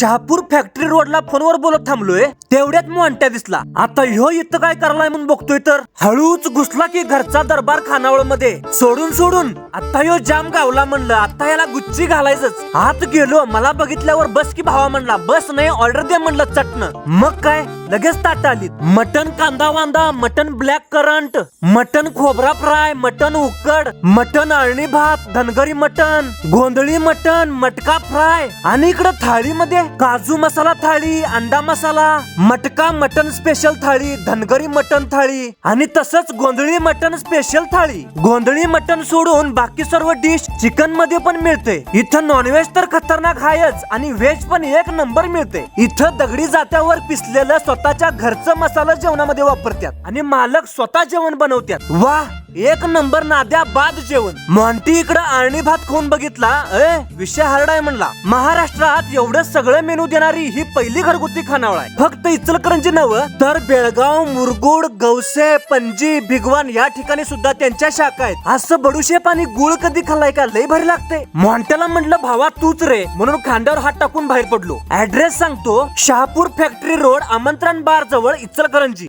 Shahapur factory रोडला फोनवर बोलत थांबलोय तेवढ्यात मोंट्या दिसला. आता ह्यो इथं काय करलाय म्हणून बघतोय तर हळूच घुसला की घरचा दरबार खानावळमध्ये सोडून सोडून आता ह्यो जाम गावला म्हणलं आता याला गुच्ची घालायचंच. आत गेलो मला बघितल्यावर बस की भावा म्हणला बस नाही ऑर्डर दे म्हणलं चटणं. मग काय? लगेच ताट आली मटन कांदा वांदा मटन ब्लॅक करंट मटन खोबरा फ्राय मटन उकड मटन अळणी भात धनगरी मटन गोंधळी मटन मटका फ्राय आणि इकडं थाळीमध्ये काजू मसाला थाळी अंडा मसाला मटका मटन स्पेशल थाळी धनगरी मटन थाळी आणि तसंच गोंधळी मटन स्पेशल थाळी. गोंधळी मटन सोडून बाकी सर्व डिश चिकनमध्ये पण मिळते. इथं नॉनव्हेज तर खतरनाक आहेच आणि व्हेज पण एक नंबर मिळते. इथं दगडी जात्यावर पिसलेलं स्वतःच्या घरचं मसाला जेवणामध्ये वापरतात आणि मालक स्वतः जेवण बनवतात. वा एक नंबर नाद्या बाद जेवण. मॉन्टी इकडं आळणी भात खाऊन बघितला ए विषय हरडाय म्हणला. महाराष्ट्रात एवढं सगळं मेनू देणारी ही पहिली घरगुती खानावळ आहे. फक्त इचलकरंजी नव तर बेळगाव मुरगुड गवसे पणजी भिगवान या ठिकाणी सुद्धा त्यांच्या शाखा आहेत. असं बडुशेप आणि गुळ कधी खाल्लाय का? लय भारी लागते मॉन्ट्याला म्हटलं भावा तूच रे. म्हणून खांद्यावर हात टाकून बाहेर पडलो. ऍड्रेस सांगतो शहापूर फॅक्टरी रोड आमंत्रण बार जवळ इचलकरंजी.